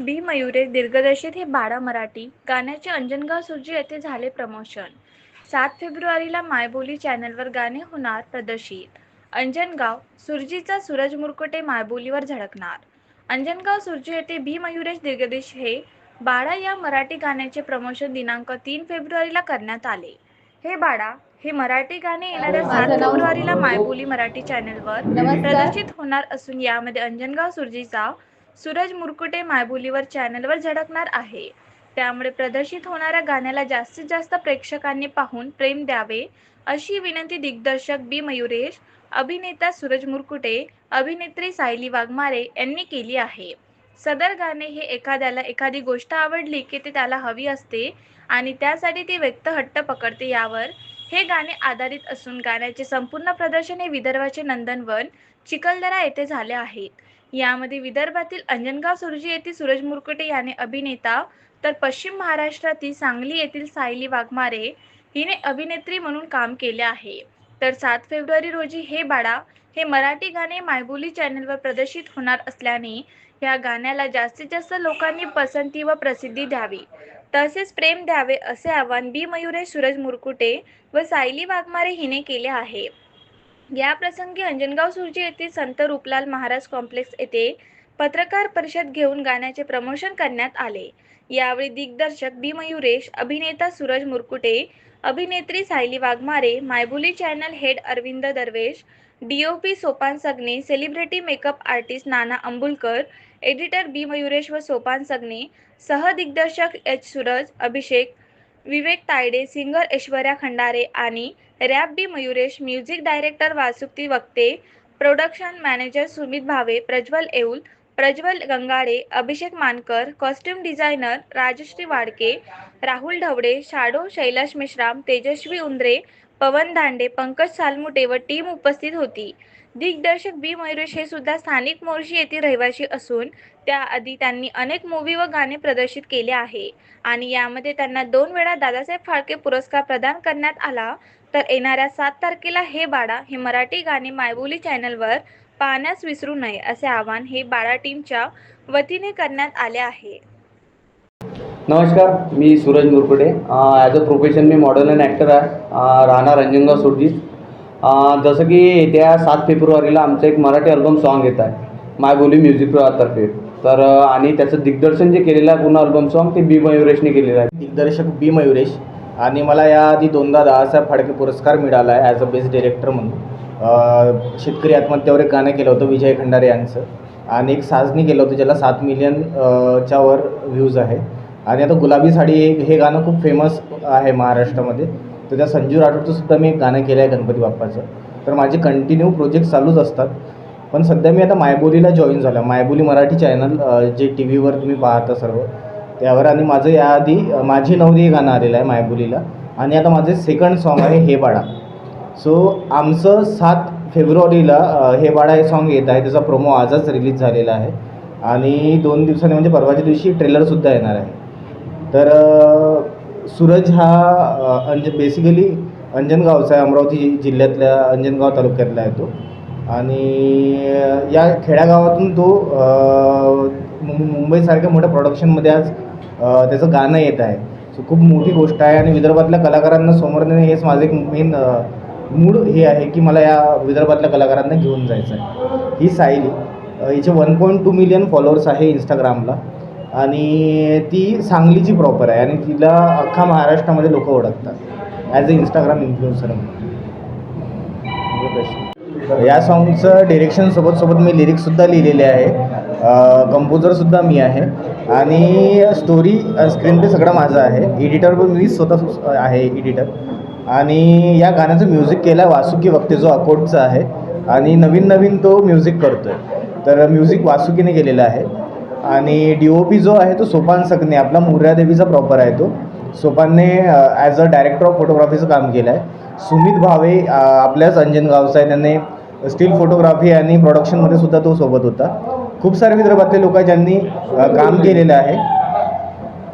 बी मयुरे दिग्दर्शित हे बाळा मराठी. गाण्याचे अंजनगाव सुर्जी येथे झाले प्रमोशन. सात फेब्रुवारीला मायबोली चॅनलवर गाणे होणार प्रदर्शित. अंजनगाव सुरजीचा सूरज मुरकुटे मायबोलीवर झळकणार. अंजनगाव सुरजी येथे भी मयुरेश दिग्दर्शित हे बाळा या मराठी गाण्याचे प्रमोशन दिनांक तीन फेब्रुवारीला करण्यात आले. हे बाळा हे मराठी गाणे येणाऱ्या सात फेब्रुवारीला मायबोली मराठी चॅनलवर. प्रदर्शित होणार असून यामध्ये अंजनगाव सुरजीचा सूरज मुरकुटे मायबोलीवर चॅनलवर झळकणार आहे. त्यामुळे प्रदर्शित होणाऱ्या गाण्याला जास्तीत जास्त प्रेक्षकांनी पाहून प्रेम द्यावे अशी विनंती दिग्दर्शक बी. मयुरेश अभिनेता सूरज मुरकुटे अभिनेत्री सायली वाघमारे यांनी केली आहे. सदर गाणे हे एखाद्याला एखादी गोष्ट आवडली की ते त्याला हवी असते आणि त्यासाठी ती व्यक्त हट्ट पकडते यावर हे गाणे आधारित असून गाण्याचे संपूर्ण प्रदर्शन हे विदर्भाचे नंदनवन चिखलदरा येथे झाले आहेत. यामध्ये विदर्भातील अंजनगाव सुरजी येथील सूरज मुरकुटे याने अभिनेता तर पश्चिम महाराष्ट्रातील सांगली येथील सायली वाघमारे हिने अभिनेत्री म्हणून काम केले आहे. तर सात फेब्रुवारी रोजी हे बाळा हे मराठी गाणे मायबोली चॅनलवर प्रदर्शित होणार असल्याने या गाण्याला जास्तीत जास्त लोकांनी पसंती व प्रसिद्धी द्यावी. तसेच प्रेम द्यावे असे आवाहन बी मयुरेश सूरज मुरकुटे व सायली वाघमारे हिने केले आहे. या प्रसंगी अंजनगाव सुरजी येथील संत रूपलाल महाराज कॉम्प्लेक्स येथे पत्रकार परिषद घेऊन गाण्याचे प्रमोशन करण्यात आले. यावेळी दिग्दर्शक बी मयुरेश अभिनेता सूरज मुरकुटे अभिनेत्री Sayali Waghmare Maybuli channel head Arvind Darvesh DOP Sopan Sagne celebrity makeup artist Nana Ambulkar editor B Mayuresh व सोपान सगने सहदिग्दर्शक एच सूरज अभिषेक विवेक तायडे सिंगर ऐश्वर्या खंडारे आणि rap B Mayuresh music director Vasukti Vakte production manager Sumit Bhave Prajwal Yeul Prajwal Gangade Abhishek Mankar costume designer Rajashri Wadke Rahul Dhawde shadow Shailash Meshram Tejaswi Undre Pawan Dande Pankaj Salmute व team उपस्थित होती. दिग्दर्शक बी. मयुरेश हे सुद्धा स्थानिक मोर्शी येथील रहिवासी असून त्याआधी त्यांनी अनेक मूवी व गाणे प्रदर्शित केले आहे. आणि यामध्ये त्यांना दोन वेळा दादासाहेब फाळके पुरस्कार प्रदान करण्यात आला. तर येणाऱ्या सात तारखेला हे बाळा हे मराठी गाणे मायबोली चॅनलवर पाहण्यास विसरू नये असे आवाहन हे बाळा टीमच्या वतीने करण्यात आले आहे. नमस्कार मी Suraj Murkude as a profession me model and actor आहे. अ, राहणार अंजनगाव सुरजीत जसं की येत्या सात फेब्रुवारीला आमचं एक मराठी अल्बम सॉन्ग येत आहे. माय बोली म्युझिक तर्फे. तर आणि त्याचं दिग्दर्शन जे केलेलं आहे पूर्ण अल्बम सॉन्ग ते बी मयुरेशने केलेलं आहे. दिग्दर्शक बी मयुरेश. आणि मला याआधी दोनदा दादासाहेब फाळके पुरस्कार मिळाला आहे ॲज अ बेस्ट डिरेक्टर म्हणून. शेतकरी आत्महत्यावर एक गाणं केलं होतं विजय खंडारे यांचं. आणि एक साजनी केलं होतं ज्याला सात मिलियन च्या वर व्ह्यूज आहे. आणि आता गुलाबी साडी हे गाणं खूप फेमस आहे महाराष्ट्रामध्ये. तर त्या संजू राठोडचं सुद्धा मी एक गाणं केलं आहे गणपती बाप्पाचं. तर माझे कंटिन्यू प्रोजेक्ट चालूच असतात. पण सध्या मी आता मायबोलीला जॉईन झालं मायबोली मराठी चॅनल जे टी व्हीवर तुम्ही पाहता सर्व त्यावर आणि माझं याआधी माझी नवरी हे गाणं आलेलं आहे मायबोलीला. आणि आता माझे सेकंड सॉन्ग आहे हे बाळा. सो आमचं सात फेब्रुवारीला हे बाळा हे सॉन्ग येत आहे. त्याचा प्रोमो आजच रिलीज झालेला आहे. आणि दोन दिवसांनी म्हणजे परवाच्या दिवशी ट्रेलरसुद्धा येणार आहे. तर सूरज हा अंज बेसिकली अंजनगावचा आहे. अमरावती जिल्ह्यातल्या अंजनगाव तालुक्यातला आहे तो. आणि या खेड्यागावातून तो मुंबईसारख्या मोठ्या प्रोडक्शनमध्ये आज त्याचं गाणं येत आहे. सो खूप मोठी गोष्ट आहे. आणि विदर्भातल्या कलाकारांना समोर नेणे हेच माझं एक मेन मूड हे आहे की मला या विदर्भातल्या कलाकारांना घेऊन जायचं आहे. ही सायली हिचे one point two million followers आहे इंस्टाग्रामला आणि ती सांगलीची प्रॉपर आहे आणि तिला अख्खा महाराष्ट्रामध्ये लोक ओळखतात. ॲज अ इंस्टाग्राम इन्फ्लुएन्सर म्हणून. म्हणजे या सॉन्गचं डिरेक्शन सोबत सोबत मी लिरिक्ससुद्धा लिहिलेले आहे. कंपोजरसुद्धा मी आहे. आणि स्टोरी स्क्रीन पे सगळं माझं आहे. एडिटर पण मी स्वतः आहे एडिटर आणि या गाण्याचं म्युझिक केलं आहे वासुकी वक्ते जो अकोटचा आहे. आणि नवीन नवीन तो म्युझिक करतो आहे तर म्युझिक वासुकीने केलेलं आहे. आणि डी ओ पी जो आहे तो सोपान सकने आपला मुर्यादेवीचा प्रॉपर आहे तो. सोपानने ॲज अ डायरेक्टर ऑफ फोटोग्राफीचं काम केलं आहे सुमित भावे आपल्याच अंजनगावचा आहे. त्याने स्टील फोटोग्राफी आणि प्रोडक्शनमध्ये सुद्धा तो सोबत होता. खूप सारे विदर्भातले लोक आहेत ज्यांनी काम केलेलं आहे.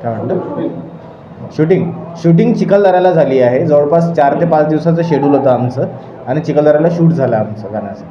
काय म्हणतं? शूटिंग शूटिंग चिखलदऱ्याला झाली आहे. जवळपास चार ते पाच दिवसाचं शेड्यूल होतं आमचं. आणि चिखलदऱ्याला शूट झालं आमचं गाण्याचं.